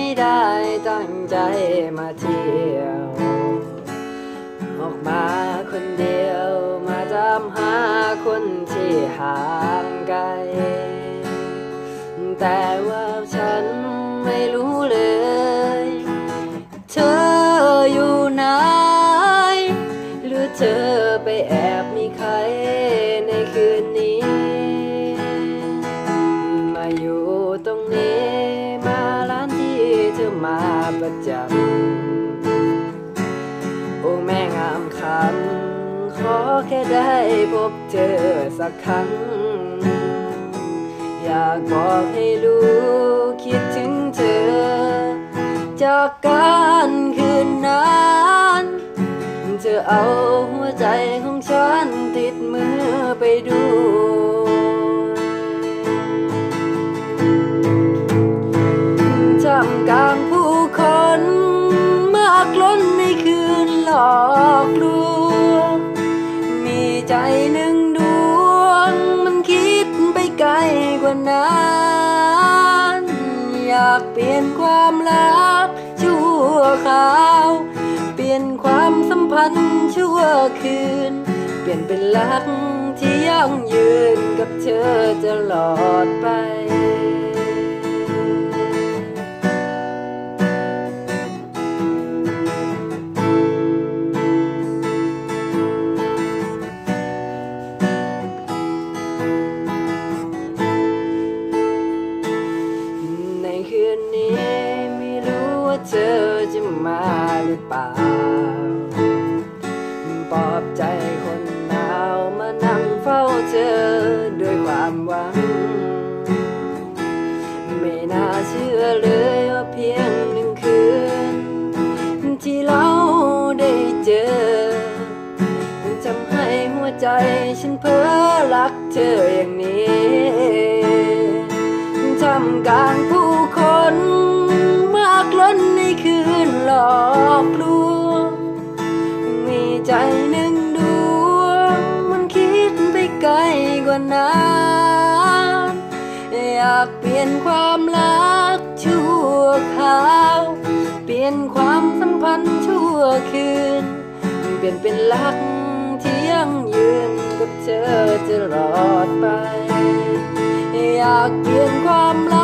ไม่ได้ตั้งใจมาเที่ยว ออกมาคนเดียวมาตามหาคนที่ห่างไกล แต่ว่าฉัน มาประจำ โอ้แม่งามคำขอแค่ได้พบเธอสักครั้ง อยากบอกให้รู้คิดถึงเธอ จากการคืนนั้นเธอเอาหัวใจของฉันติดมือไปดูจ ล้นในคืนหลอกลวงมีใจหนึ่งดวง มันคิดไปไกลกว่านั้นอยากเปลี่ยนความรักชั่วคราว เปลี่ยนความสัมพันธ์ชั่วคืน เปลี่ยนเป็นรักที่ยั่งยืนกับเธอตลอดไป เธอจะมาหรือเปล่าปลอบใจคนหนาวมานั่งเฝ้าเธอด้วยความหวัง ไม่น่าเชื่อเลยว่าเพียงหนึ่งคืน ที่เราได้เจอทำให้หัวใจฉันเพ้อรักเธออย่างนี้ ว่านอยากเปลี่ยนความรักชั่วคราว เปลี่ยนความสัมพันธ์ชั่วคืน เปลี่ยนเป็นรักที่ยั่งยืนกับเธอจะรอดไป อยากเปลี่ยนความรัก